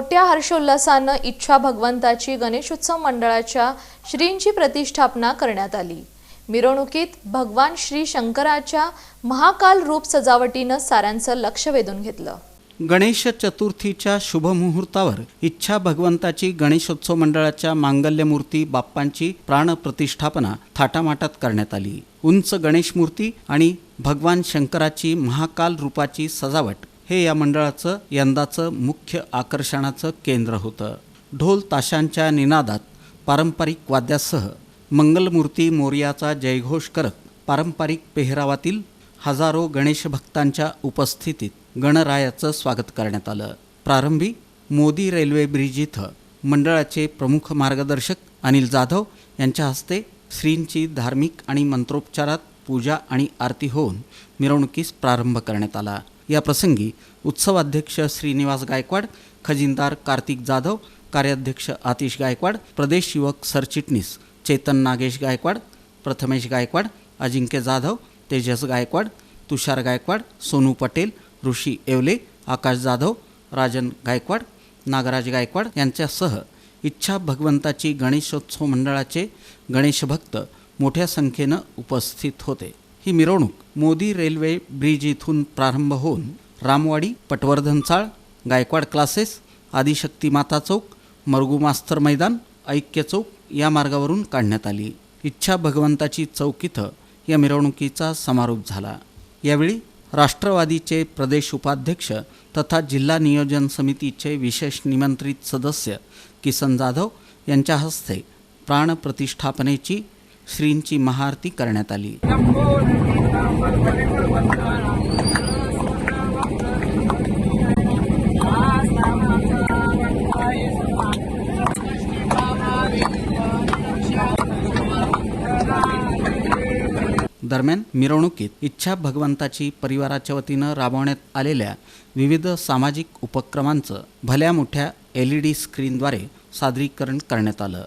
मोठ्या हर्षोल्लासानं इच्छा भगवंताची गणेशोत्सव मंडळाच्या श्रींची प्रतिष्ठापना करण्यात आली. मिरवणुकीत भगवान श्री शंकराच्या महाकाल रूप सजावटीनं साऱ्यांचं लक्ष वेधून घेतलं. गणेश चतुर्थीच्या शुभमुहूर्तावर इच्छा भगवंताची गणेशोत्सव मंडळाच्या मांगल्यमूर्ती बाप्पांची प्राणप्रतिष्ठापना थाटामाटात करण्यात आली. उंच गणेश मूर्ती आणि भगवान शंकराची महाकाल रूपाची सजावट हे या मंडळाचं यंदाचं मुख्य आकर्षणाचं केंद्र होतं. ढोल ताशांच्या निनादात पारंपरिक वाद्यासह मंगलमूर्ती मोर्याचा जयघोष करत पारंपरिक पेहरावातील हजारो गणेश भक्तांच्या उपस्थितीत गणरायाचं स्वागत करण्यात आलं. प्रारंभी मोदी रेल्वे ब्रिज इथं मंडळाचे प्रमुख मार्गदर्शक अनिल जाधव यांच्या हस्ते श्रींची धार्मिक आणि मंत्रोपचारात पूजा आणि आरती होऊन मिरवणुकीस प्रारंभ करण्यात आला. या प्रसंगी उत्सवाध्यक्ष श्रीनिवास गायकवाड खजिनदार कार्तिक जाधव कार्याध्यक्ष आतिश गायकवाड प्रदेश युवक सरचिटणीस चेतन नागेश गायकवाड प्रथमेश गायकवाड अजिंक्य जाधव तेजस गायकवाड तुषार गायकवाड सोनू पटेल ऋषी येवले आकाश जाधव राजन गायकवाड नागराज गायकवाड यांच्यासह इच्छा भगवंताची गणेशोत्सव मंडळाचे गणेशभक्त मोठ्या संख्येनं उपस्थित होते. ही मिरवणूक मोदी रेल्वे ब्रिज इथून प्रारंभ होऊन रामवाडी पटवर्धन चाळ गायकवाड क्लासेस आदिशक्ती माता चौक मरगू मास्तर मैदान ऐक्य चौक या मार्गावरून काढण्यात आली. इच्छा भगवंताची चौक इथं या मिरवणुकीचा समारोप झाला. यावेळी राष्ट्रवादीचे प्रदेश उपाध्यक्ष तथा जिल्हा नियोजन समितीचे विशेष निमंत्रित सदस्य किसन जाधव यांच्या हस्ते प्राणप्रतिष्ठापनेची श्रींची महाआरती करण्यात आली. दरम्यान मिरवणुकीत इच्छा भगवंताची परिवाराच्या वतीनं राबवण्यात आलेल्या विविध सामाजिक उपक्रमांचं भल्या मोठ्या एल ई डी स्क्रीनद्वारे सादरीकरण करण्यात आलं.